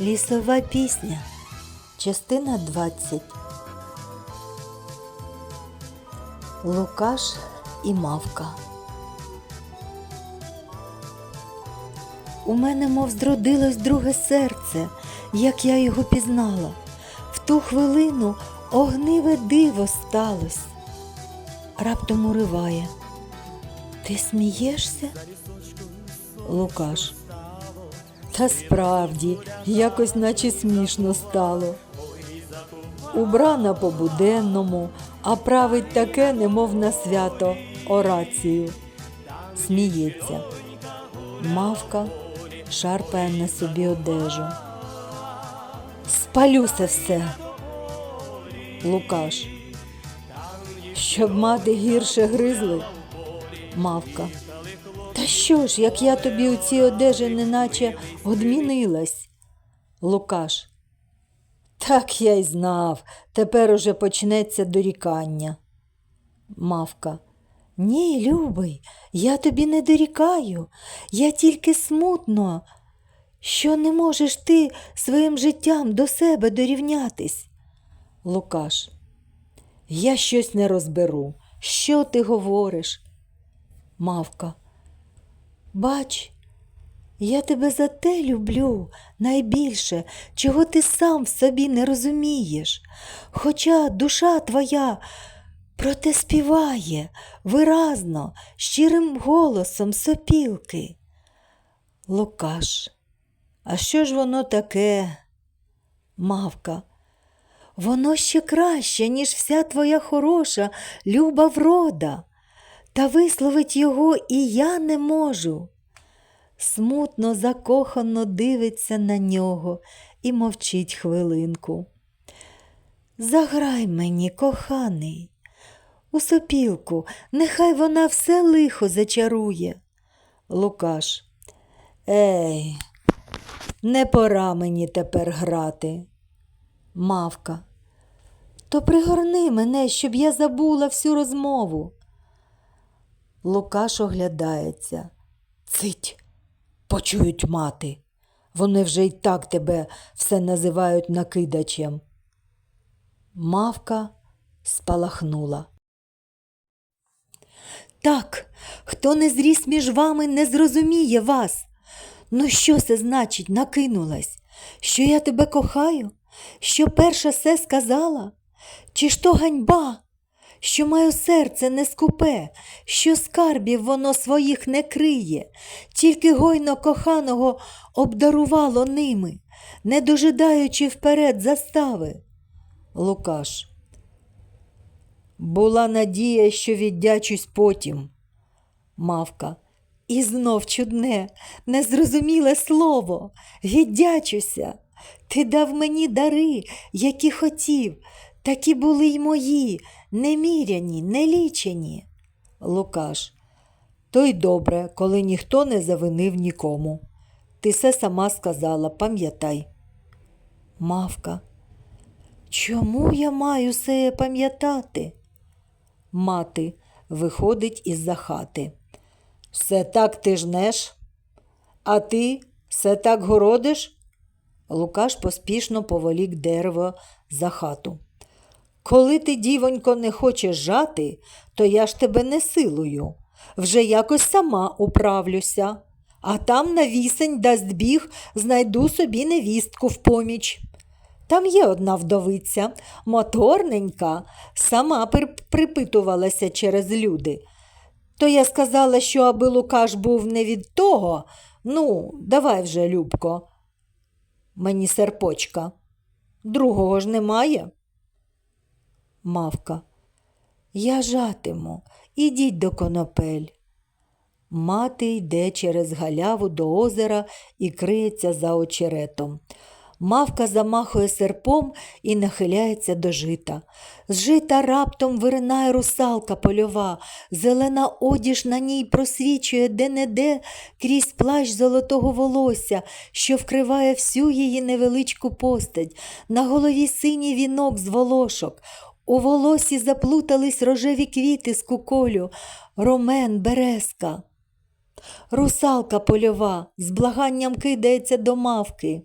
Лісова пісня. Частина 20. Лукаш і мавка. У мене мов зродилось друге серце, як я його пізнала. В ту хвилину огниве диво сталось. Раптом уриває. Ти смієшся? Лукаш. Та справді, якось наче смішно стало. Убрана по буденному, а править таке, немов на свято, орацію. Сміється. Мавка шарпає на собі одежу. Спалю це все. Лукаш. Щоб мати гірше гризли. Мавка. Що ж, як я тобі у цій одежі неначе одмінилась? Лукаш. Так я й знав, тепер уже почнеться дорікання. Мавка. Ні, любий, я тобі не дорікаю, я тільки смутно, що не можеш ти своїм життям до себе дорівнятись. Лукаш. Я щось не розберу. Що ти говориш? Мавка. Бач, я тебе за те люблю найбільше, чого ти сам в собі не розумієш. Хоча душа твоя проте співає виразно, щирим голосом сопілки. Лукаш, а що ж воно таке? Мавка. Воно ще краще, ніж вся твоя хороша, люба врода, та висловить його і я не можу. Смутно, закохано дивиться на нього і мовчить хвилинку. Заграй мені, коханий, у сопілку, нехай вона все лихо зачарує. Лукаш. Ей, не пора мені тепер грати. Мавка. То пригорни мене, щоб я забула всю розмову. Лукаш оглядається. Цить, почують мати. Вони вже й так тебе все називають накидачем. Мавка спалахнула. Так, хто не зріс між вами, не зрозуміє вас. Ну що це значить, накинулась? Що я тебе кохаю? Що перша все сказала? Чи ж то ганьба? Що маю серце не скупе, що скарбів воно своїх не криє, тільки гойно коханого обдарувало ними, не дожидаючи вперед застави. Лукаш. Була надія, що віддячусь потім. Мавка. І знов чудне, незрозуміле слово. Віддячуся. Ти дав мені дари, які хотів, такі були й мої, неміряні, нелічені. Лукаш. То й добре, коли ніхто не завинив нікому. Ти все сама сказала, пам'ятай. Мавка. Чому я маю все пам'ятати? Мати виходить із-за хати. Все так ти жнеш, а ти все так городиш? Лукаш поспішно поволік дерево за хату. Коли ти, дівонько, не хочеш жати, то я ж тебе не силую. Вже якось сама управлюся, а там на вісень дасть біг, знайду собі невістку в поміч. Там є одна вдовиця, моторненька, сама припитувалася через люди. То я сказала, що аби Лукаш був не від того, ну, давай вже, Любко, мені серпочка. Другого ж немає. Мавка. Я жатиму, ідіть до конопель. Мати йде через галяву до озера і криється за очеретом. Мавка замахує серпом і нахиляється до жита. З жита раптом виринає русалка польова, зелена одіж на ній просвічує де-не-де крізь плащ золотого волосся, що вкриває всю її невеличку постать. На голові синій вінок з волошок. У волосі заплутались рожеві квіти з куколю, ромен, березка. Русалка польова з благанням кидається до мавки.